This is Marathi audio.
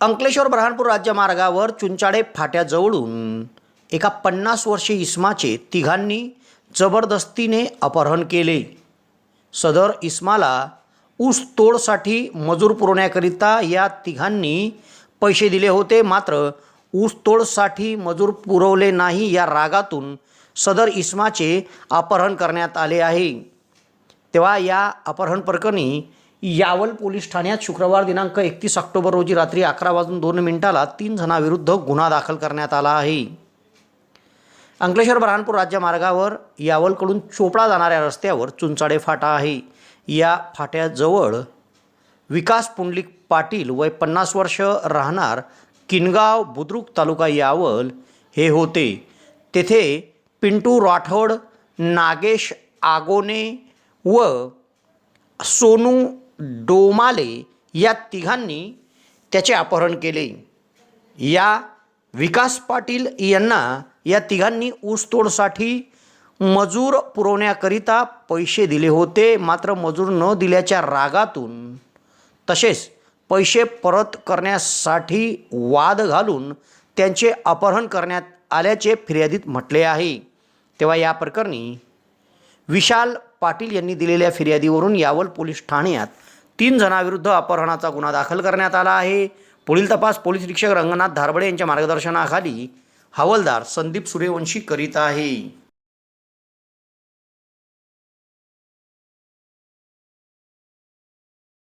अंकलेश्वर ब्रहाणपूर राज्यमार्गावर चुंचाडे फाट्याजवळून एका पन्नास वर्षे इस्माचे तिघांनी जबरदस्तीने अपहरण केले. सदर इस्माला ऊस तोडसाठी मजूर पुरवण्याकरिता या तिघांनी पैसे दिले होते मात्र ऊस तोडसाठी मजूर पुरवले नाही या रागातून सदर इस्माचे अपहरण करण्यात आले आहे. तेव्हा या अपहरण प्रकरणी यावल पोलीस ठाण्यात शुक्रवार दिनांक एकतीस ऑक्टोबर रोजी रात्री अकरा वाजून दोन मिनिटाला तीन जणांविरुद्ध गुन्हा दाखल करण्यात आला आहे. अंकलेश्वर बऱ्हाणपूर राज्यमार्गावर यावलकडून चोपडा जाणाऱ्या रस्त्यावर चुंचाडे फाटा आहे. या फाट्याजवळ विकास पुंडलिक पाटील वय पन्नास वर्ष राहणार किनगाव बुद्रुक तालुका यावल हे होते. तेथे पिंटू राठोड नागेश आगोने व सोनू डोमाले या तिघांनी त्याचे अपहरण केले. या विकास पाटील यांना या तिघांनी ऊसतोडसाठी मजूर पुरवण्याकरिता पैसे दिले होते. मात्र मजूर न दिल्याच्या रागातून तसेच पैसे परत करण्यासाठी वाद घालून त्यांचे अपहरण करण्यात आल्याचे फिर्यादीत म्हटले आहे. तेव्हा या प्रकरणी विशाल पाटील यांनी दिलेल्या फिर्यादीवरून यावल पोलीस ठाण्यात तीन जणांविरुद्ध अपहरणाचा गुन्हा दाखल करण्यात आला आहे. पुढील तपास पोलीस निरीक्षक रंगनाथ धारबडे यांच्या मार्गदर्शनाखाली हवालदार संदीप सूर्यवंशी करीत आहे.